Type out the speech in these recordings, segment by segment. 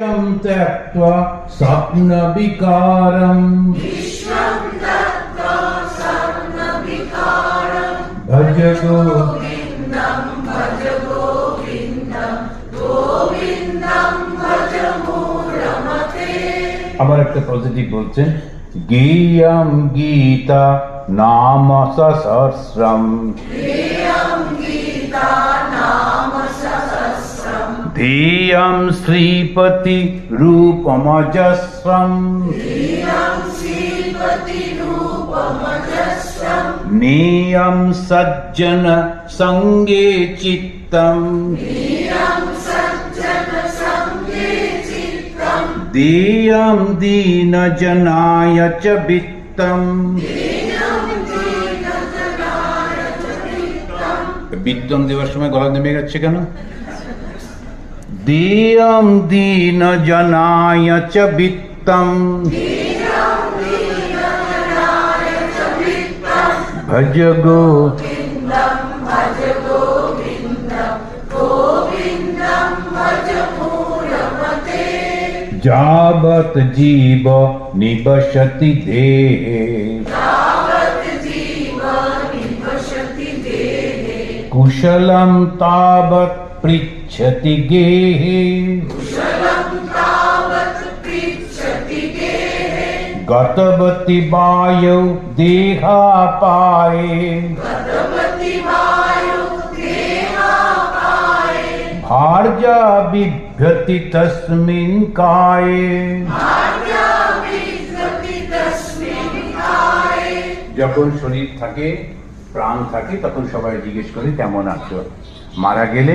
विश्वं त्यक्त्वा स्वप्नविकारम् भज गोविन्दम् আবার একটা পজিটিভ বলছেন গেয়ম গীতা নাম সহস্রম ध्येयं श्रीपति रूपमजस्रम् नेयं सज्जन सङ्गे चित्तम् देयं दीनजनाय च वित्तम् বিদ্যম দেওয়ার সময় গলা নেমে যাচ্ছে কেন दीयम दीन जनाय च वित्तम। भज गो जावत जीव निवसति देहे। कुशलम तावत् पृच्छ पृच्छति गेहे गतवति वायौ देहापाये भार्या बिभ्यति तस्मिन् काये যখন শরীর থাকে প্রাণ থাকে তখন সবাই জিজ্ঞেস করে কেমন আছো মারা গেলে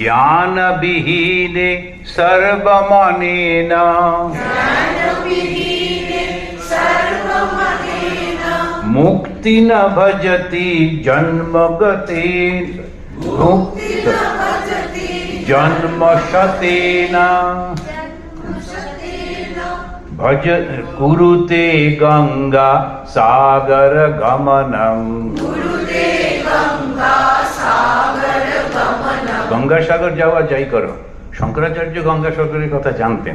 ज्ञान विहीने सर्वमनेन। मुक्ति न भजति जन्म गते जन्म शतेन भज कुरुते गंगा सागर गमनम গঙ্গা সাগর যাওয়া যাই করো। শঙ্করাচার্য গঙ্গাসাগরের কথা জানতেন।